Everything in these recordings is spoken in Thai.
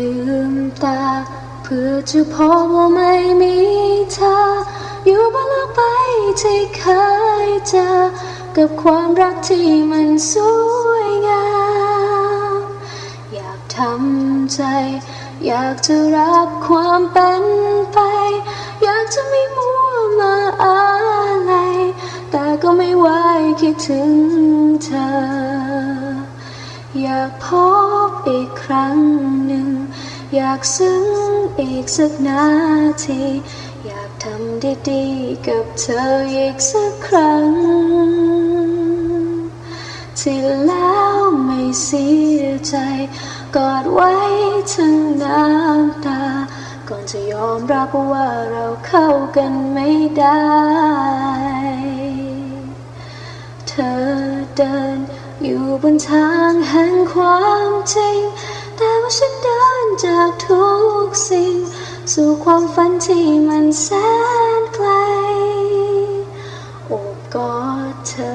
ลืมตา เพื่อจะพบว่าไม่มีเธอ อยู่บนโลกใบที่เคยเจอ กับความรักที่มันสวยงาม อยากทำใจ อยากจะรับความเป็นไป อยากจะไม่มัวมาอะไร แต่ก็ไม่ไหวคิดถึงเธอ อยากพบ อีกครั้งหนึ่ง อยากซึ้งอีกสักนาที อยากทำดีๆกับเธออีกสักครั้ง ที่แล้วไม่เสียใจ กอดไว้ทั้งน้ำตา ก่อนจะยอมรับว่าเราเข้ากันไม่ได้ เธอเดิน อยู่บนทางแห่งความจริง แต่ว่าฉันเดินจากทุกสิ่ง สู่ความฝันที่มันแสนไกล โอบกอดเธอ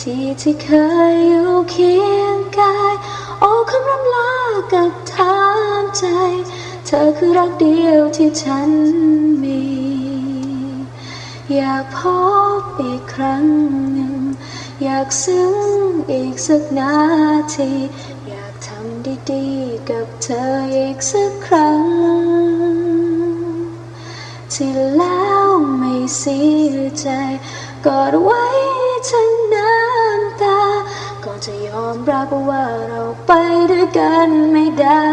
ที่ที่เคยอยู่เคียงกาย โอ้คำรำลากับถามใจ เธอคือรักเดียวที่ฉันมี อยากพบอีกครั้งหนึ่ง อยากซึ้ง อีกสักนาที อยากทำดีๆ กับเธออีกสักครั้ง ที่แล้วไม่เสียใจกอดไว้ทั้งน้ำตา ก็จะยอมรับว่าเราไปด้วยกันไม่ได้